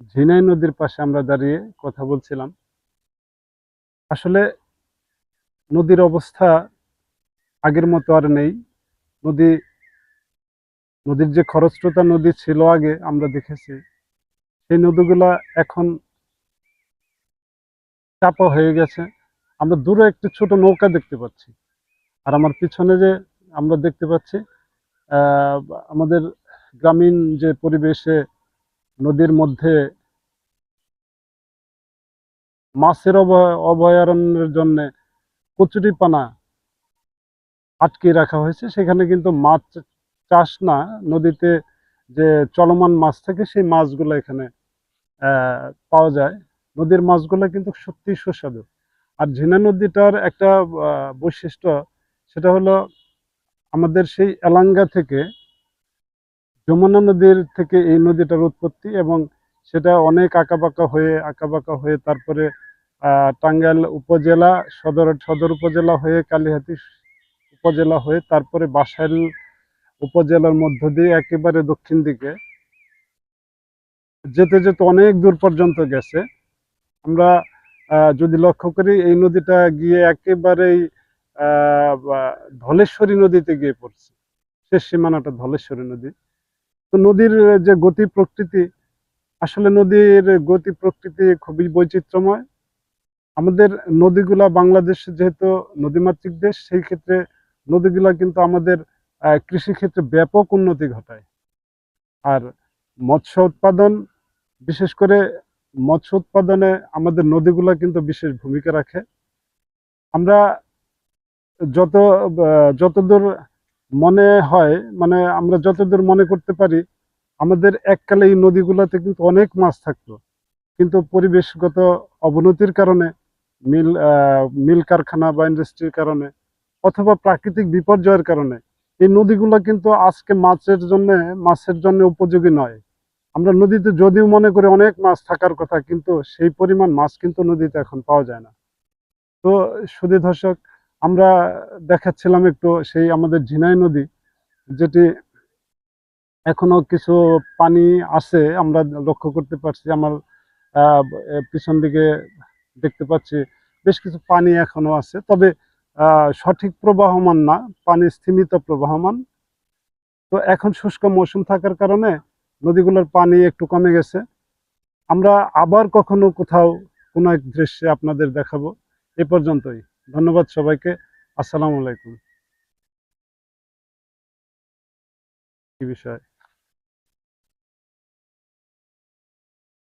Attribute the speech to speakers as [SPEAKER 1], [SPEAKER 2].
[SPEAKER 1] ঝিনাই নদীর পাশে আমরা দাঁড়িয়ে কথা বলছিলাম। আসলে নদীর অবস্থা আগের মতো আর নেই। নদী, নদীর যে খরস্রোতা নদী ছিল আগে, আমরা দেখেছি। সেই নদীগুলা এখন চাপা হয়ে গেছে। আমরা দূরে একটি ছোট নৌকা দেখতে পাচ্ছি। আর আমার পিছনে যে আমরা দেখতে পাচ্ছি আমাদের গ্রামীণ যে পরিবেশে নদীর মধ্যে মাছের অভয় অভয়ারণ্যের জন্য কচুরিপানা আটকে রাখা হয়েছে। সেখানে কিন্তু মাছ চাষ না, নদীতে যে চলমান মাছ থাকে সেই মাছগুলো এখানে পাওয়া যায়। নদীর মাছগুলো কিন্তু সত্যি সুস্বাদু। আর ঝিনা নদীটার একটা বৈশিষ্ট্য, সেটা হলো আমাদের সেই এলাঙ্গা থেকে যমুনা নদীর থেকে এই নদীটার উৎপত্তি এবং সেটা অনেক আঁকাবাঁকা হয়ে আঁকাবাঁকা হয়ে তারপরে টাঙ্গাইল উপজেলা, সদর সদর উপজেলা হয়ে কালিহাতী উপজেলা হয়ে তারপরে বাসাইল উপজেলার মধ্য দিয়ে একেবারে দক্ষিণ দিকে। যেতে যেতে অনেক দূর পর্যন্ত গেছে। আমরা যদি লক্ষ্য করি এই নদীটা গিয়ে একেবারেই ধলেশ্বরী নদীতে গিয়ে পড়ছে। শেষ সীমানাটা ধলেশ্বরী নদী। তো নদীর যে গতি প্রকৃতি, আসলে নদীর গতি প্রকৃতি খুবই বৈচিত্র্যময়। আমাদের নদীগুলা বাংলাদেশ যেহেতু নদীমাতৃক দেশ, সেই ক্ষেত্রে নদীগুলা কিন্তু আমাদের কৃষিক্ষেত্রে ব্যাপক উন্নতি ঘটায়। আর মৎস্য উৎপাদন, বিশেষ করে মৎস্য উৎপাদনে আমাদের নদীগুলা কিন্তু বিশেষ ভূমিকা রাখে। আমরা যত যতদূর মনে হয় মানে আমরা যতদূর মনে করতে পারি, আমাদের এককালে এই নদীগুলোতে কিন্তু অনেক মাছ থাকতো। কিন্তু পরিবেশগত অবনতির কারণে, মিল মিল কারখানা বা ইন্ডাস্ট্রির কারণে, অথবা প্রাকৃতিক বিপর্যয়ের কারণে, এই নদীগুলো কিন্তু আজকে মাছের জন্য মাছের জন্য উপযোগী নয়। আমরা নদীতে যদিও মনে করি অনেক মাছ থাকার কথা, কিন্তু সেই পরিমাণ মাছ কিন্তু নদীতে এখন পাওয়া যায় না। তো সুধী দর্শক আমরা দেখাচ্ছিলাম একটু সেই আমাদের ঝিনাই নদী, যেটি এখনও কিছু পানি আছে, আমরা লক্ষ্য করতে পারছি, আমার পিছন দিকে দেখতে পাচ্ছি বেশ কিছু পানি এখনও আছে, তবে সঠিক প্রবাহমান না, পানি স্থিমিত প্রবাহমান। তো এখন শুষ্ক মৌসুম থাকার কারণে নদীগুলোর পানি একটু কমে গেছে। আমরা আবার কখনো কোথাও কোনো এক দৃশ্যে আপনাদের দেখাবো, এ পর্যন্তই। ধন্যবাদ সবাইকে। আসসালামু আলাইকুম। কি বিষয়?